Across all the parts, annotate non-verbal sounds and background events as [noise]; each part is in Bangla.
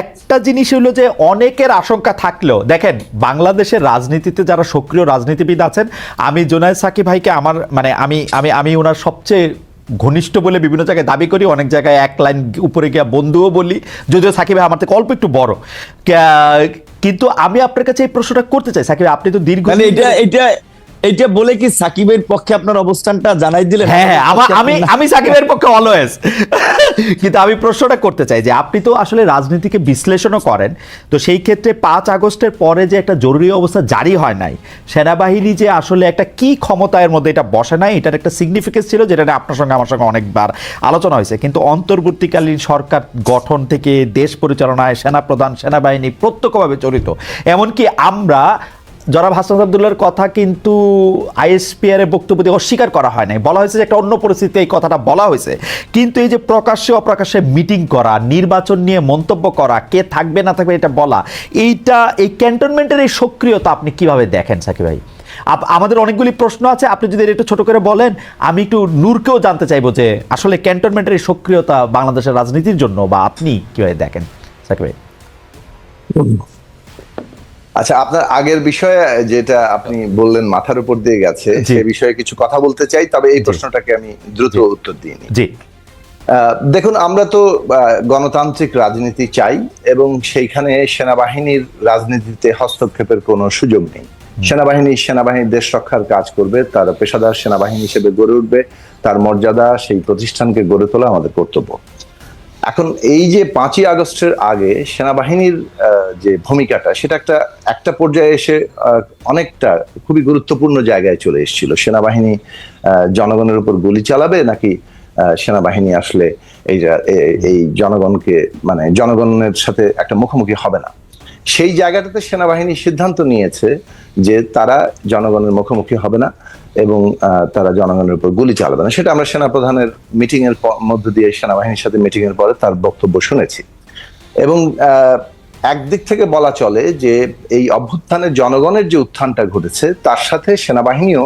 একটা জিনিস হলো যে অনেকের আশঙ্কা থাকলেও, দেখেন, বাংলাদেশের রাজনীতিতে যারা সক্রিয় রাজনীতিবিদ আছেন, আমি জোনায়দ সাকিব ভাইকে আমার মানে আমি আমি আমি ওনার সবচেয়ে ঘনিষ্ঠ বলে বিভিন্ন জায়গায় দাবি করি, অনেক জায়গায় এক লাইন উপরে গিয়ে বন্ধুও বলি, যদিও সাকিব ভাই আমার থেকে অল্প একটু বড়। কিন্তু আমি আপনার কাছে এই প্রশ্নটা করতে চাই। সাকিব আপনি তো দীর্ঘ মানে এটা এটা এটা বলে কি সাকিবের পক্ষে আপনার অবস্থানটা জানাই দিলেন? হ্যাঁ হ্যাঁ আমি আমি সাকিবের পক্ষে অলওয়েজ কিন্তু আমি প্রশ্নটা করতে চাই যে আপনি তো আসলে রাজনীতিকে বিশ্লেষণও করেন তো সেই ক্ষেত্রে পাঁচ আগস্টের পরে যে একটা জরুরি অবস্থা জারি হয় নাই সেনাবাহিনী যে আসলে একটা কি ক্ষমতায়ের মধ্যে এটা বসে নাই এটার একটা সিগনিফিকেন্স ছিল যেটা নিয়ে আপনার সঙ্গে আমার সঙ্গে অনেকবার আলোচনা হয়েছে। কিন্তু অন্তর্বর্তীকালীন সরকার গঠন থেকে দেশ পরিচালনায় সেনাপ্রধান সেনাবাহিনী প্রত্যক্ষভাবে জড়িত। এমনকি আমরা জনাব হাসান আবদুল্লার কথা কিন্তু আইএসপিআর এর বক্তব্য দিয়ে অস্বীকার করা হয় নাই। বলা হয়েছে যে একটা অন্য পরিস্থিতিতে এই কথাটা বলা হয়েছে। কিন্তু এই যে প্রকাশ্যে অপ্রকাশ্যে মিটিং করা, নির্বাচন নিয়ে মন্তব্য করা, কে থাকবে না থাকবে এটা বলা, এইটা এই ক্যান্টনমেন্টের এই সক্রিয়তা আপনি কীভাবে দেখেন সাকিব ভাই? আমাদের অনেকগুলি প্রশ্ন আছে, আপনি যদি একটু ছোট করে বলেন, আমি একটু নূরকেও জানতে চাইব যে আসলে ক্যান্টনমেন্টের এই সক্রিয়তা বাংলাদেশের রাজনীতির জন্য বা আপনি কীভাবে দেখেন সাকিব ভাই? আচ্ছা আপনার আগের বিষয়ে যেটা আপনি বললেন মাথার উপর দিয়ে গেছে। সে বিষয়ে কিছু কথা বলতে চাই তবে এই প্রশ্নটাকে আমি দ্রুত উত্তর দিই নি। জি। দেখুন আমরা তো গণতান্ত্রিক রাজনীতি চাই এবং সেইখানে সেনাবাহিনীর রাজনীতিতে হস্তক্ষেপের কোনো সুযোগ নেই। সেনাবাহিনী সেনাবাহিনী দেশ রক্ষার কাজ করবে তার পেশাদার সেনাবাহিনী হিসেবে গড়ে উঠবে তার মর্যাদা সেই প্রতিষ্ঠানকে গড়ে তোলা আমাদের কর্তব্য। এখন এই যে পাঁচই আগস্টের আগে সেনাবাহিনীর যে ভূমিকাটা, সেটা একটা একটা পর্যায়ে এসে অনেকটা খুবই গুরুত্বপূর্ণ জায়গায় চলে এসেছিল। সেনাবাহিনী জনগণের উপর গুলি চালাবে নাকি সেনাবাহিনী আসলে এই এই জনগণকে মানে জনগণের সাথে একটা মুখোমুখি হবে না? সেই জায়গাটাতে সেনাবাহিনী সিদ্ধান্ত নিয়েছে যে তারা জনগণের মুখোমুখি হবে না এবং তারা জনগণের উপর গুলি চালাবে না। সেটা আমরা সেনাপ্রধানের মিটিং এর মধ্য দিয়ে সেনাবাহিনীর সাথে মিটিং এর পরে তার বক্তব্য শুনেছি। এবং একদিক থেকে বলা চলে যে এই অভ্যুত্থানে জনগণের যে উত্থানটা ঘটেছে, তার সাথে সেনাবাহিনীও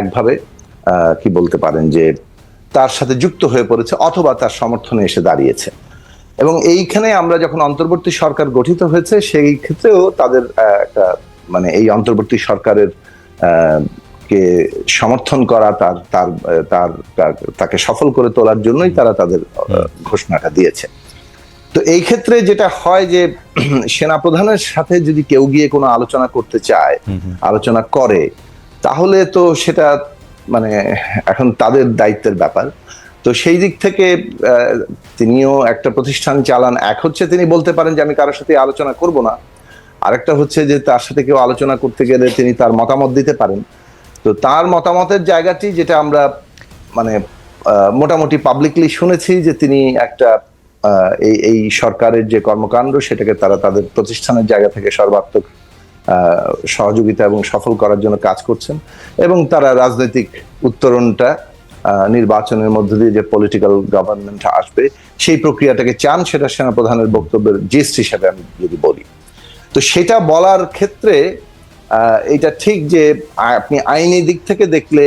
একভাবে কি বলতে পারেন যে তার সাথে যুক্ত হয়ে পড়েছে অথবা তার সমর্থনে এসে দাঁড়িয়েছে। এবং এইখানে আমরা যখন অন্তর্বর্তী সরকার গঠিত হয়েছে সেই ক্ষেত্রেও তাদের একটা মানে এই অন্তর্বর্তী সরকারের কে সমর্থন করা তার তার তার তাকে সফল করে তোলার জন্যই তারা তাদের ঘোষণাটা দিয়েছে। তো এই ক্ষেত্রে যেটা হয় যে [clears throat] সেনাপ্রধানের সাথে যদি কেউ গিয়ে কোনো আলোচনা করতে চায় আলোচনা করে তাহলে তো সেটা মানে এখন তাদের দায়িত্বের ব্যাপার। তো সেই দিক থেকে তিনিও একটা প্রতিষ্ঠান চালান। এক হচ্ছে তিনি বলতে পারেন যে আমি কারোর সাথে আলোচনা করব না। আরেকটা হচ্ছে যে তার সাথে কেউ আলোচনা করতে গেলে তিনি তার মতামত দিতে পারেন। তো তার মতামতের জায়গাটি যেটা আমরা মানে মোটামুটি পাবলিকলি শুনেছি যে তিনি একটা এই এই সরকারের যে কর্মকাণ্ড, সেটাকে তারা তাদের প্রতিষ্ঠানের জায়গা থেকে সর্বাত্মক সহযোগিতা এবং সফল করার জন্য কাজ করছেন। এবং তারা রাজনৈতিক উত্তরণটা নির্বাচনের মধ্য দিয়ে যে পলিটিক্যাল গভর্নমেন্ট আসবে, সেই প্রক্রিয়াটাকে চান সেটা সেনাপ্রধানের বক্তব্যের জিস্ট হিসেবে আমি যদি বলি। তো সেটা বলার ক্ষেত্রে এটা ঠিক যে আপনি আইনি দিক থেকে দেখলে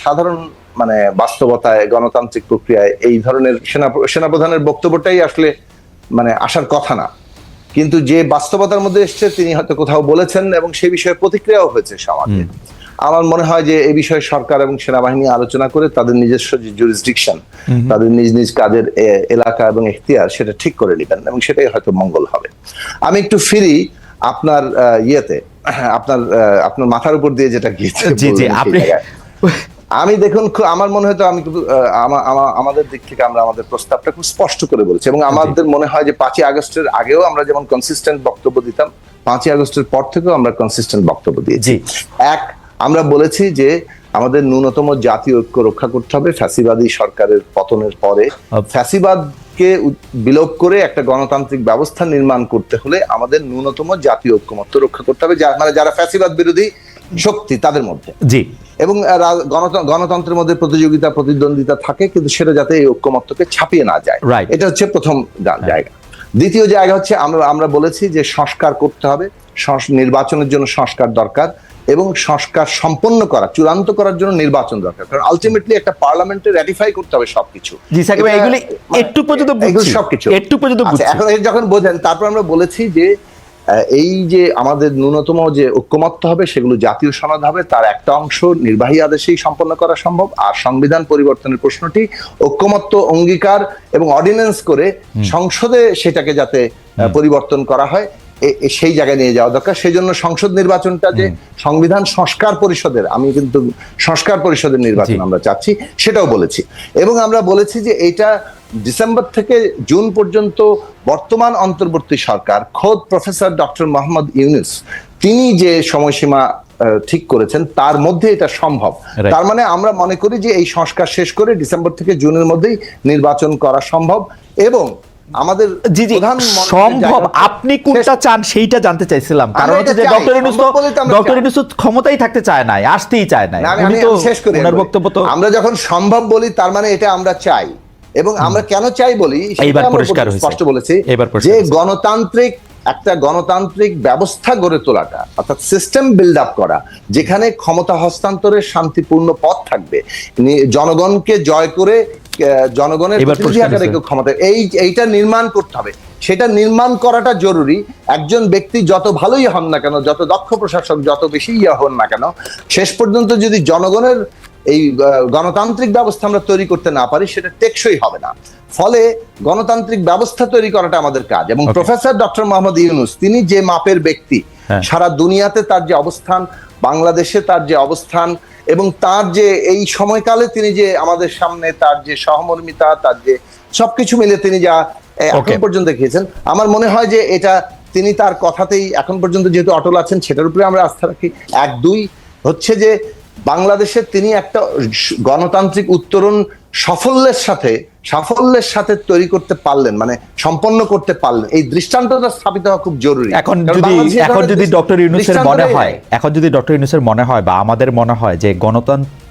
সাধারণ মানে বাস্তবতায়, গণতান্ত্রিক প্রক্রিয়ায় এই ধরনের সেনা সেনাপ্রধানের বক্তব্যটাই আসলে মানে আসার কথা না। কিন্তু যে বাস্তবতার মধ্যে এসছে, তিনি হয়তো কোথাও বলেছেন এবং সেই বিষয়ে প্রতিক্রিয়াও হয়েছে সমাজে। আমার মনে হয় যে এই বিষয়ে সরকার এবং সেনাবাহিনী আলোচনা করে তাদের নিজস্ব যে জুরিসডিকশন তাদের নিজ নিজ কাজের এলাকা এবং এখতিয়ার সেটা ঠিক করে নেবেন এবং সেটাই হয়তো মঙ্গল হবে। আমি একটু ফিরি আপনার ইয়েতে আপনার আপনার মাথার উপর দিয়ে যেটা গিয়েছে জি জি আপনি আমি দেখুন আমার মনে হয় তো আমি কিন্তু, আমাদের দিক থেকে আমরা আমাদের প্রস্তাবটা খুব স্পষ্ট করে বলেছি এবং আমাদের মনে হয় যে পাঁচই আগস্টের আগেও আমরা যেমন কনসিস্টেন্ট বক্তব্য দিতাম পাঁচই আগস্টের পর থেকেও আমরা কনসিস্টেন্ট বক্তব্য দিয়েছি। জি। এক আমরা বলেছি যে আমাদের ন্যূনতম জাতীয় ঐক্য রক্ষা করতে হবে ফ্যাসিবাদী সরকারের পতনের পরে। ফ্যাসিবাদকে বিলোপ করে একটা গণতান্ত্রিক ব্যবস্থা নির্মাণ করতে হলে আমাদের ন্যূনতম জাতীয় ঐক্যমত্য রক্ষা করতে হবে যা- মানে যারা ফ্যাসিবাদ বিরোধী শক্তি তাদের মধ্যে। জি। এবং গণতন্ত্রের মধ্যে প্রতিযোগিতা প্রতিদ্বন্দ্বিতা থাকে কিন্তু সেটা যাতে এই ঐক্যমত্যকে ছাপিয়ে না যায়. এটা হচ্ছে প্রথম জায়গা। দ্বিতীয় জায়গা হচ্ছে আমরা আমরা বলেছি যে সংস্কার করতে হবে নির্বাচনের জন্য সংস্কার দরকার। এবং সংস্কার সম্পন্ন করা চূড়ান্ত করার জন্য নির্বাচন দরকার। কারণ আলটিমেটলি একটা পার্লামেন্টে রাটিফাই করতে হবে সবকিছু। জি, সাকিব এগুলি একটু পর্যন্ত বুঝছি। সবকিছু। একটু পর্যন্ত আচ্ছা, বুঝছি। এখন যখন বোঝেন তারপর আমরা বলেছি যে এই যে আমাদের ন্যূনতম যে ঐক্যমত্য হবে সেগুলো জাতীয় সনদ হবে তার একটা অংশ নির্বাহী আদেশেই সম্পন্ন করা সম্ভব। আর সংবিধান পরিবর্তনের প্রশ্নটি ঐক্যমত্য অঙ্গীকার এবং অর্ডিন্যান্স করে সংসদে সেটাকে যাতে পরিবর্তন করা হয়। সেই জায়গায় নিয়ে যাওয়া দরকার। সেই জন্য সংসদ নির্বাচনটা যে সংবিধান সংস্কার পরিষদের আমি কিন্তু সংস্কার পরিষদের নির্বাচন আমরা চাচ্ছি সেটাও বলেছি। এবং আমরা বলেছি যে এটা ডিসেম্বর থেকে জুন পর্যন্ত বর্তমান অন্তর্বর্তী সরকার খোদ প্রফেসর ডক্টর মোহাম্মদ ইউনুস তিনি যে সময়সীমা ঠিক করেছেন তার মধ্যে এটা সম্ভব। তার মানে আমরা মনে করি যে এই সংস্কার শেষ করে ডিসেম্বর থেকে জুনের মধ্যেই নির্বাচন করা সম্ভব এবং আমাদের জি জি। সম্ভব। আপনি কোনটা চান সেইটা জানতে চাইছিলাম। কারণ হচ্ছে যে ডক্টর ডক্টর। ক্ষমতাই থাকতে চায় নাই আসতেই চায় না, আমি- তো শেষ করি ওনার বক্তব্য তো আমরা যখন সম্ভব বলি তার মানে এটা আমরা চাই। এবং আমরা কেন চাই বলি এইবার পরিষ্কার হয়েছে। স্পষ্ট বলেছি। যে গণতান্ত্রিক একটা গণতান্ত্রিক ব্যবস্থা গড়ে তোলাটা অর্থাৎ সিস্টেম বিল্ড আপ করা যেখানে ক্ষমতা হস্তান্তরের শান্তিপূর্ণ পথ থাকবে। নি- জনগণকে জয় করে জনগণের প্রতিনিধি আকারে কেউ ক্ষমতা এই এইটা নির্মাণ করতে হবে। সেটা নির্মাণ করাটা জরুরি। একজন ব্যক্তি যত ভালোই হন না কেন যত দক্ষ প্রশাসক যত বেশি ইয়া হন না কেন শেষ পর্যন্ত যদি জনগণের এই গণতান্ত্রিক ব্যবস্থা আমরা তৈরি করতে না পারি সেটা টেকসই হবে না। ফলে গণতান্ত্রিক ব্যবস্থা তৈরি করাটা আমাদের কাজ। এবং প্রফেসর ডক্টর মোহাম্মদ ইউনুস তিনি যে মাপের ব্যক্তি হ্যাঁ। সারা দুনিয়াতে তার যে অবস্থান বাংলাদেশে তার যে অবস্থান এবং তার যে এই সময়কালে তিনি যে আমাদের সামনে তার যে সহমর্মিতা তার যে সবকিছু মিলে তিনি যা এখন পর্যন্ত দেখিয়েছেন আমার মনে হয় যে এটা তিনি তার কথাতেই এখন পর্যন্ত যেহেতু অটল আছেন সেটার উপরে আমরা আস্থা রাখি। এক দুই হচ্ছে যে বাংলাদেশে তিনি একটা গণতান্ত্রিক উত্তরণ সাফল্যের সাথে সাফল্যের সাথে তৈরি করতে পারলেন মানে সম্পন্ন করতে পারলেন এই দৃষ্টান্তটা স্থাপিত হওয়া খুব জরুরি। এখন যদি এখন যদি ডক্টর ইউনুসের মনে হয় এখন যদি ডক্টর ইউনুসের মনে হয় বা আমাদের মনে হয় যে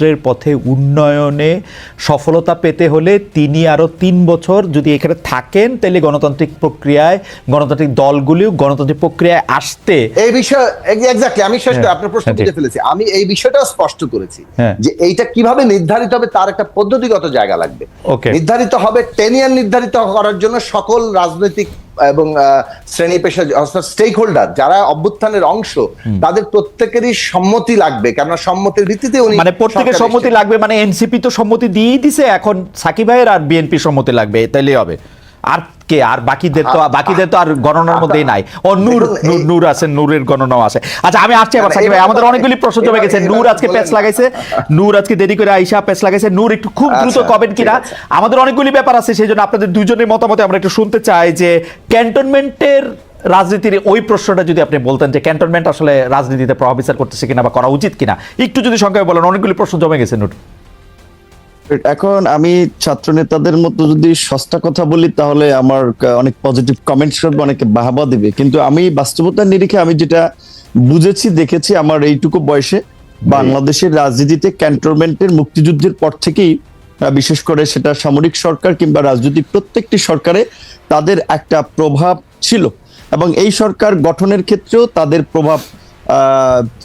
গণতন্ত্রের পথে উন্নয়নে সফলতা পেতে হলে তিনি আরও তিন বছর যদি এখানে থাকেন তাহলে গণতান্ত্রিক প্রক্রিয়ায় গণতান্ত্রিক দলগুলিও গণতান্ত্রিক প্রক্রিয়ায় আসতে এই বিষয়ে এক্স্যাক্টলি আমি শেষ হ্যাঁ, আপনার প্রশ্ন হ্যাঁ, বুঝে ফেলেছি আমি এই বিষয়টা স্পষ্ট করেছি হ্যাঁ। যে এইটা কীভাবে নির্ধারিত হবে তার একটা পদ্ধতিগত জায়গা লাগবে. নির্ধারিত হবে টেনিয়ার নির্ধারিত করার জন্য সকল রাজনৈতিক এবং আহ, শ্রেণি পেশা স্টেক হোল্ডার যারা অভ্যুত্থানের অংশ তাদের প্রত্যেকেরই সম্মতি লাগবে। কেননা সম্মতির ভিত্তিতে উনি মানে প্রত্যেকের সম্মতি লাগবে মানে এনসিপি তো সম্মতি দিয়েই দিছে এখন সাকিব ভাইয়ের আর বিএনপি সম্মতি লাগবে তাইলেই হবে। আর কে? আর বাকিদের তো বাকিদের তো আর গণনার মধ্যেই নাই। ও নূর নূর আছে নূরের গণনাও আছে। আচ্ছা আমি আসছি আবার সাকিব ভাই আমাদের অনেকগুলি প্রশ্ন জমে গেছে। নূর আজকে প্যাচ লাগাইছে। নূর আজকে দেরি করে আইসা প্যাচ লাগাইছে। নূর একটু খুব দ্রুত আচ্ছা, কিনা। আমাদের অনেকগুলি ব্যাপার আছে সেই জন্য আপনাদের দুজনের মতামত আমরা একটু শুনতে চাই যে ক্যান্টনমেন্টের রাজনীতির ওই প্রশ্নটা যদি আপনি বলতেন যে ক্যান্টনমেন্ট আসলে রাজনীতিতে প্রভাব বিস্তার করতেছে কিনা বা করা উচিত কিনা। একটু যদি সংখ্যায় বলেন অনেকগুলি প্রশ্ন জমে গেছে নূর। এখন আমি ছাত্র নেতাদের মতো যদি সস্তা কথা বলি তাহলে আমার অনেক পজিটিভ কমেন্টস করবে অনেকে বাহাবা দিবে। কিন্তু আমি বাস্তবতার নিরিখে আমি যেটা বুঝেছি দেখেছি আমার এইটুকু বয়সে বাংলাদেশের রাজনীতিতে ক্যান্টনমেন্টের মুক্তিযুদ্ধের পর থেকেই বিশেষ করে সেটা সামরিক সরকার কিংবা রাজনৈতিক প্রত্যেকটি সরকারে তাদের একটা প্রভাব ছিল। এবং এই সরকার গঠনের ক্ষেত্রেও তাদের প্রভাব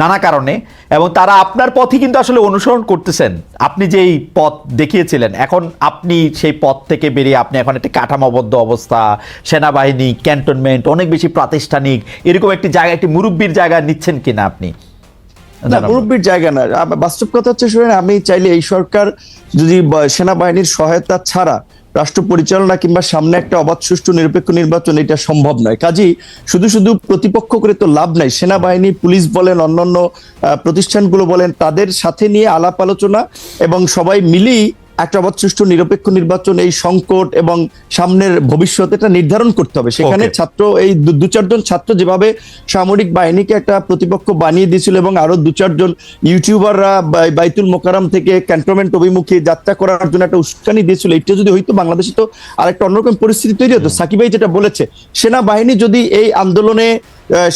নানা কারণে এবং তারা আপনার পথই কিন্তু আসলে অনুসরণ করতেছেন। আপনি যেই পথ দেখিয়েছিলেন এখন আপনি সেই পথ থেকে বেরিয়ে আপনি এখন একটি কাঠামোবদ্ধ অবস্থা সেনাবাহিনী ক্যান্টনমেন্ট অনেক বেশি প্রাতিষ্ঠানিক এরকম একটি জায়গা একটি মুরব্বীর জায়গা নিচ্ছেন কিনা আপনি? না মুরব্বীর জায়গা না। বাস্তব কথা হচ্ছে শুনেন আমি চাইলে এই সরকার যদি সেনাবাহিনীর সহায়তা ছাড়া রাষ্ট্র পরিচালনা কিংবা সামনে একটা অবাধ সুষ্ঠু নিরপেক্ষ নির্বাচন, এটা সম্ভব নয়। কাজেই শুধু শুধু প্রতিপক্ষ করে তো লাভ নাই। সেনাবাহিনী, পুলিশ বলেন, অন্যান্য প্রতিষ্ঠানগুলো বলেন, তাদের সাথে নিয়ে আলাপ আলোচনা এবং সবাই মিলেই একটা সুষ্ঠু নিরপেক্ষ নির্বাচন এই সংকট এবং সামনের ভবিষ্যৎ এটা নির্ধারণ করতে হবে। সেখানে ছাত্র এই দু চারজন ছাত্র যেভাবে সামরিক বাহিনীকে একটা প্রতিপক্ষ বানিয়ে দিয়েছিল এবং আরও দু চারজন ইউটিউবাররা বাইতুল মোকারম থেকে ক্যান্টনমেন্ট অভিমুখে যাত্রা করার জন্য একটা উস্কানি দিয়েছিল এটা যদি হইতো বাংলাদেশে তো আরেকটা অন্যরকম পরিস্থিতি তৈরি হতো। সাকিব ভাই যেটা বলেছে সেনাবাহিনী যদি এই আন্দোলনে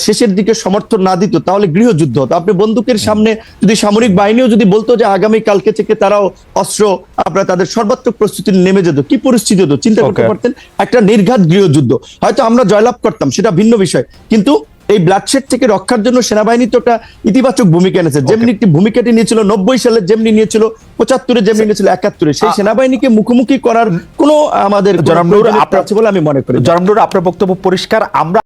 শেষের দিকে সমর্থন না দিত তাহলে গৃহযুদ্ধ হতো। আপনি বন্দুকের সামনে যদি সামরিক বাহিনীও যদি বলতো যে আগামী কালকে থেকে তারাও অস্ত্র আপনার তাদের সর্বাত্মক প্রস্তুতি নেমে যেত কি পরিস্থিতি হতো? চিন্তা করতে পারতেন? একটা নির্ঘাত গৃহযুদ্ধ। হয়তো আমরা জয়লাভ করতাম সেটা ভিন্ন বিষয়। কিন্তু এই ব্লাডশেড থেকে রক্ষার জন্য সেনাবাহিনী তো একটা ইতিবাচক ভূমিকা এনেছে। যেমনি একটি ভূমিকাটি নিয়েছিল নব্বই সালে যেমনি নিয়েছিল পঁচাত্তরে যেমনি নিয়েছিল একাত্তরে। সেই সেনাবাহিনীকে মুখোমুখি করার কোনো আমাদের আছে বলে আমি মনে করি। জনাব আপনার বক্তব্য পরিষ্কার। আমরা